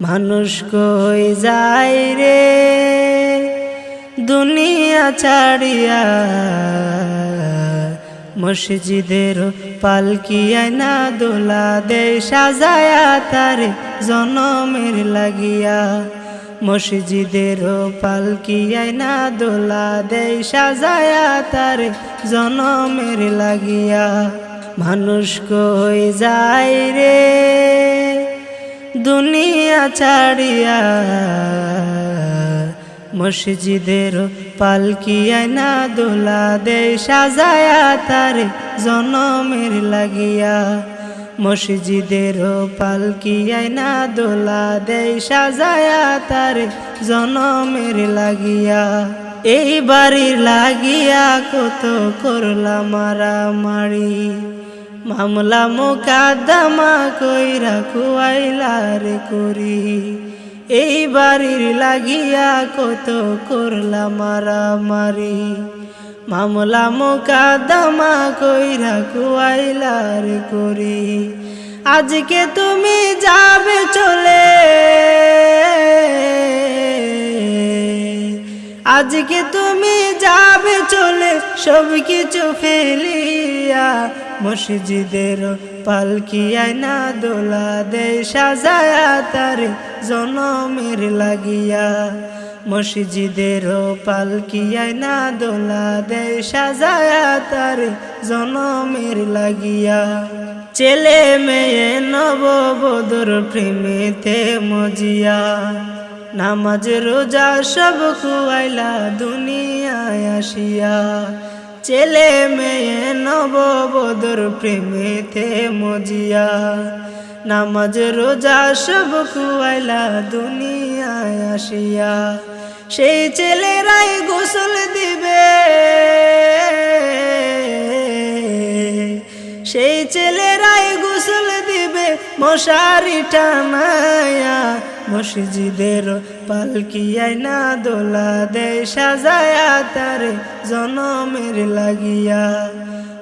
মানুষ কই যায় রে? দুনিয়া ছাড়িয়া মসজিদের পালকি আয়না দোলা দে, সাজায়া তারে জনমের লাগিয়া। মসজিদের পালকি আয়না দোলা দে, সাজায়া তারে জনমের লাগিয়া। মানুষ কই যায় রে? দুনিয়া ছাড়িয়া মসজিদের পালকি আয়না দোলা দে সাজায়া তার জনমের লাগিয়া। মসজিদের পালকি আয়না দোলা দে সাজায়া তার জনমের লাগিয়া। এই বাড়ির লাগিয়া কত করলাম মারামারি। মামলা মোকাদ্দমা কইরা কুয়াইলার করি। এই বাড়ির লাগিয়া কত করলাম মারামারি মামলা মোকাদ্দমা কইরা কুয়াইলার করি। আজকে তুমি যাবে চলে। আজকে তুমি যাবে চলে। সব কিছু ফেলিয়া মসজিদের পালকি আয়না দোলা দে সাজায়া তার জনমের লাগিয়া। মসজিদের পালকি আয়না দোলা দে সাজায়া তার জনমের লাগিয়া। ছেলে মেয়ে নববধুর প্রেমেতে মজিয়া, নামাজ রোজা সব খুয়াইলা দুনিয়ায় আসিয়া। ছেলে মেয়ে নববধুর প্রেমেতে মজিয়া। নামাজ, রোজা সব খুয়াইলা দুনিয়ায় আসিয়া। সেই ছেলেরাই গোসল দিবে। সেই ছেলে মশারি টানায়া মসজিদের পালকি আয়না দোলা দে সাজায়া তার জনমের লাগিয়া।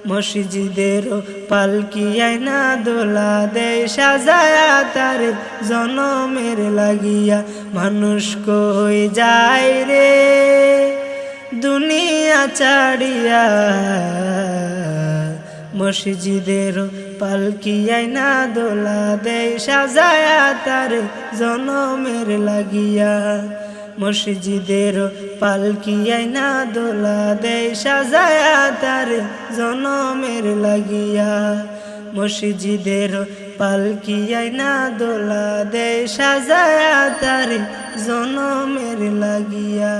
মসজিদের পালকি আয়না দোলা দে সাজায়া তার জনমের লাগিয়া। মানুষ কই যায় রে? দুনিয়া ছাড়িয়া মসজিদের পালকি আয়না দোলা দে সাজায়া তার জনমের লাগিয়া। মসজিদের পালকি আয়না দোলা দে সাজায়া তার জনমের লাগিয়া। মসজিদের পালকি আয়না দোলা দে সাজায়া তার জনমের লাগিয়া।